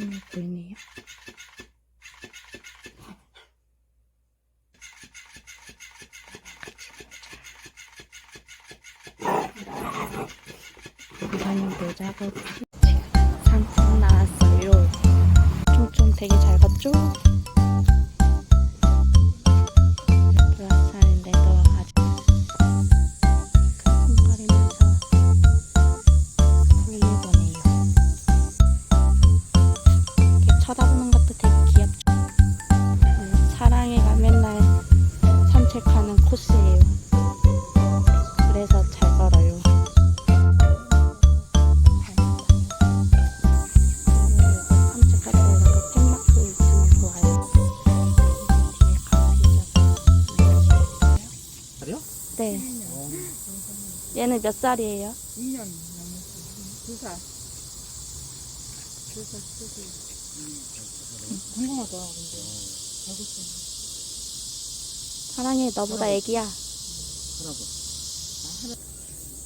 음, 시원해 보이네요. 이번엔 모자가 상품 나왔어요. 촘촘 되게 잘 봤죠? 코스예요. 그래서 잘 걸어요. 네. 얘는 몇 살이에요? 2년 넘었어요. 2살. 2살, 2살. 궁금하다, 근데. 알고 싶네. 사랑해 너보다 애기야.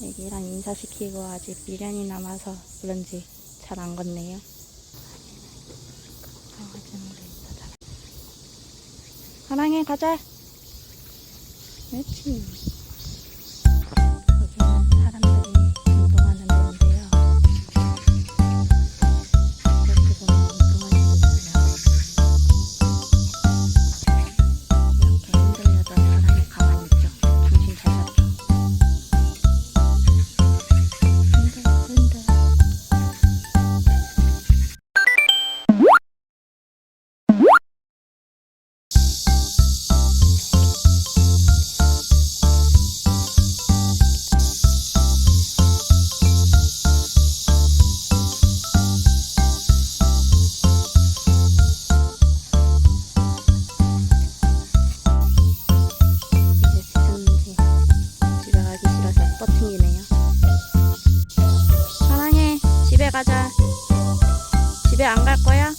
애기랑 인사시키고 아직 미련이 남아서 그런지 잘 안 걷네요. 사랑해 가자. 그렇지. 안 갈 거야?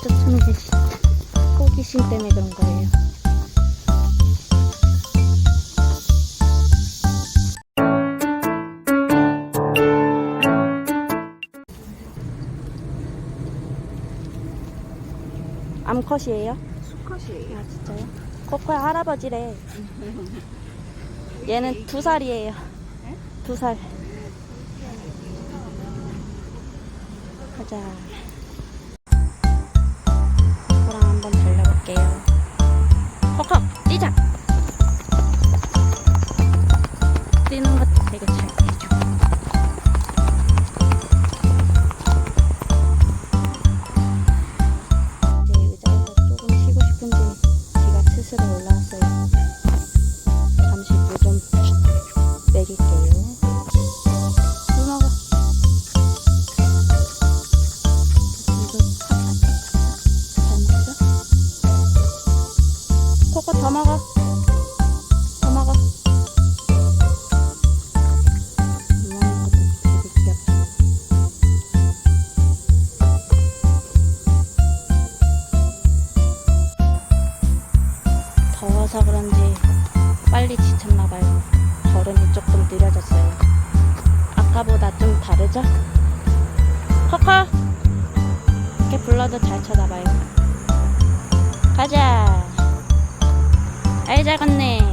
추첨해주신 호기심 때문에 그런 거예요. 암컷이에요? 수컷이에요. 아, 진짜요? 코코야 할아버지래. 얘는 두 살이에요. 네? 두 살. 가자. 갈게요. 헉헉, 뛰자! 더 먹어. 더 먹어. 더워서 그런지 빨리 지쳤나봐요. 걸음이 조금 느려졌어요. 아까보다 좀 다르죠? 커커! 이렇게 불러도 잘 쳐다봐요. 가자! 잘 걷네.